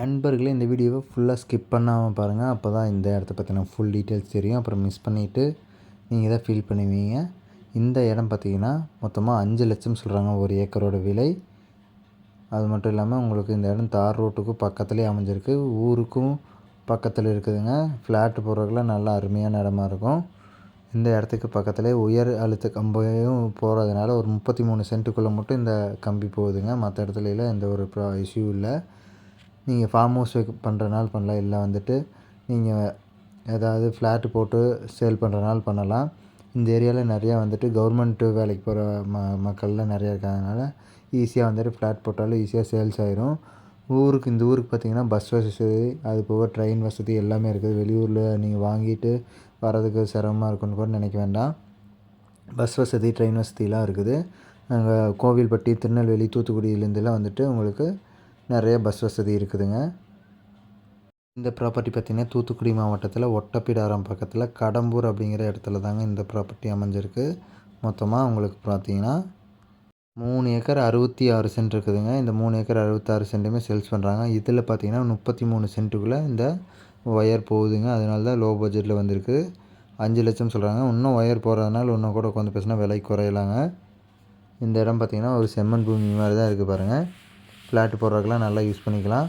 நண்பர்களே இந்த வீடியோவை ஃபுல்லாக ஸ்கிப் பண்ணாமல் பாருங்கள் அப்போ தான் இந்த இடத்த பற்றின ஃபுல் டீட்டெயில்ஸ் தெரியும். அப்புறம் மிஸ் பண்ணிவிட்டு நீங்கள் தான் ஃபீல் பண்ணுவீங்க? இந்த இடம் பார்த்தீங்கன்னா மொத்தமாக அஞ்சு லட்சம் சொல்கிறாங்க ஒரு ஏக்கரோட விலை. அது மட்டும் இல்லாமல் உங்களுக்கு இந்த இடம் தார் ரோட்டுக்கும் பக்கத்துலேயே அமைஞ்சிருக்கு. ஊருக்கும் பக்கத்தில் இருக்குதுங்க. ஃப்ளாட்டு போடுறதுக்குலாம் நல்லா அருமையான இடமா இருக்கும். இந்த இடத்துக்கு பக்கத்துலேயே உயர் அழுத்த கம்பையும் போகிறதுனால ஒரு முப்பத்தி மூணு சென்ட்டுக்குள்ளே மட்டும் இந்த கம்பி போகுதுங்க. மற்ற இடத்துலலாம் எந்த ஒரு ப்ரா இஷ்யூ இல்லை. நீங்கள் ஃபார்ம் ஹவுஸ் பண்ணுறனால பண்ணலாம். இல்லை வந்துட்டு நீங்கள் ஏதாவது ஃப்ளாட்டு போட்டு சேல் பண்ணுறனால பண்ணலாம். இந்த ஏரியாவில் நிறையா வந்துட்டு கவர்மெண்ட்டு வேலைக்கு போகிற ம மக்கள்லாம் நிறையா இருக்கிறதுனால ஈஸியாக வந்துட்டு ஃப்ளாட் போட்டாலும் ஈஸியாக சேல்ஸ் ஆயிரும். ஊருக்கு இந்த ஊருக்கு பார்த்தீங்கன்னா பஸ் வசதி அது போக ட்ரெயின் வசதி எல்லாமே இருக்குது. வெளியூரில் நீங்கள் வாங்கிட்டு வர்றதுக்கு சிரமமாக இருக்குன்னு கூட நினைக்க வேண்டாம். பஸ் வசதி ட்ரெயின் வசதிலாம் இருக்குது. அங்கே கோவில்பட்டி திருநெல்வேலி தூத்துக்குடியிலேருந்துலாம் வந்துட்டு உங்களுக்கு நிறைய பஸ் வசதி இருக்குதுங்க. இந்த ப்ராப்பர்ட்டி பார்த்திங்கன்னா தூத்துக்குடி மாவட்டத்தில் ஒட்டப்பிடாரம் பக்கத்தில் கடம்பூர் அப்படிங்கிற இடத்துல தாங்க இந்த ப்ராப்பர்ட்டி அமைஞ்சிருக்கு. மொத்தமாக உங்களுக்கு பார்த்தீங்கன்னா மூணு ஏக்கர் அறுபத்தி ஆறு சென்ட் இருக்குதுங்க. இந்த மூணு ஏக்கர் அறுபத்தாறு சென்ட்டுமே சேல்ஸ் பண்ணுறாங்க இதில் பார்த்தீங்கன்னா முப்பத்தி மூணு சென்ட்டுக்குள்ளே இந்த ஒயர் போகுதுங்க. அதனால தான் லோ பட்ஜெட்டில் வந்திருக்கு. அஞ்சு லட்சம் சொல்கிறாங்க இன்னும் ஒயர் போகிறதுனால இன்னும் கூட உட்காந்து பேசினா விலை குறையலாங்க. இந்த இடம் பார்த்திங்கன்னா ஒரு செம்மண் பூமி மாதிரி தான் இருக்குது பாருங்கள் ஃப்ளாட்டு போடுறதுக்கெலாம் நல்லா யூஸ் பண்ணிக்கலாம்.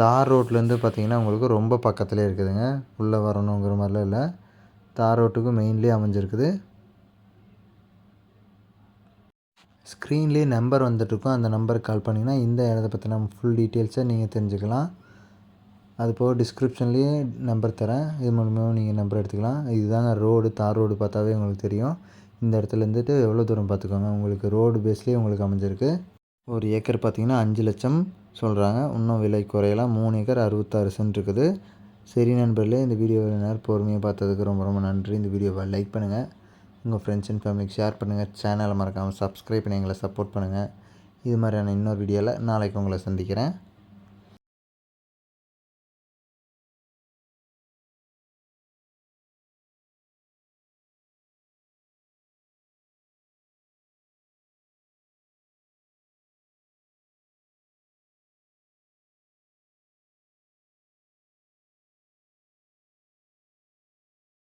தார் ரோட்லேருந்து பார்த்தீங்கன்னா உங்களுக்கு ரொம்ப பக்கத்துலேயே இருக்குதுங்க. உள்ளே வரணுங்கிற மாதிரிலாம் இல்லை. தார் ரோட்டுக்கு மெயின்லேயே அமைஞ்சிருக்குது. ஸ்க்ரீன்லேயே நம்பர் வந்துட்டுருக்கும். அந்த நம்பருக்கு கால் பண்ணிங்கன்னா இந்த இடத்த பற்றின ஃபுல் டீட்டெயில்ஸை நீங்கள் தெரிஞ்சுக்கலாம். அது போக டிஸ்கிரிப்ஷன்லேயே நம்பர் தரேன். இது மூலமாக நீங்கள் நம்பர் எடுத்துக்கலாம். இதுதாங்க ரோடு. தார் ரோடு பார்த்தாவே உங்களுக்கு தெரியும். இந்த இடத்துல இருந்துட்டு எவ்வளோ தூரம் பார்த்துக்கோங்க. உங்களுக்கு ரோடு பேஸ்லேயே உங்களுக்கு அமைஞ்சிருக்கு. ஒரு ஏக்கர் பார்த்திங்கன்னா அஞ்சு லட்சம் சொல்கிறாங்க இன்னும் விலை குறையலாம் மூணு ஏக்கர் அறுபத்தாறு சென்ட் இருக்குது. சரி நண்பர்களே இந்த வீடியோவை நேரம் பொறுமையாக பார்த்ததுக்கு ரொம்ப ரொம்ப நன்றி. இந்த வீடியோவை லைக் பண்ணுங்கள் உங்கள் ஃப்ரெண்ட்ஸ் அண்ட் ஃபேமிலிக்கு ஷேர் பண்ணுங்கள் சேனலை மறக்காமல் சப்ஸ்கிரைப் பண்ணி எங்களை சப்போர்ட் பண்ணுங்கள் இது மாதிரியான இன்னொரு வீடியோவில் நாளைக்கு உங்களை சந்திக்கிறேன்.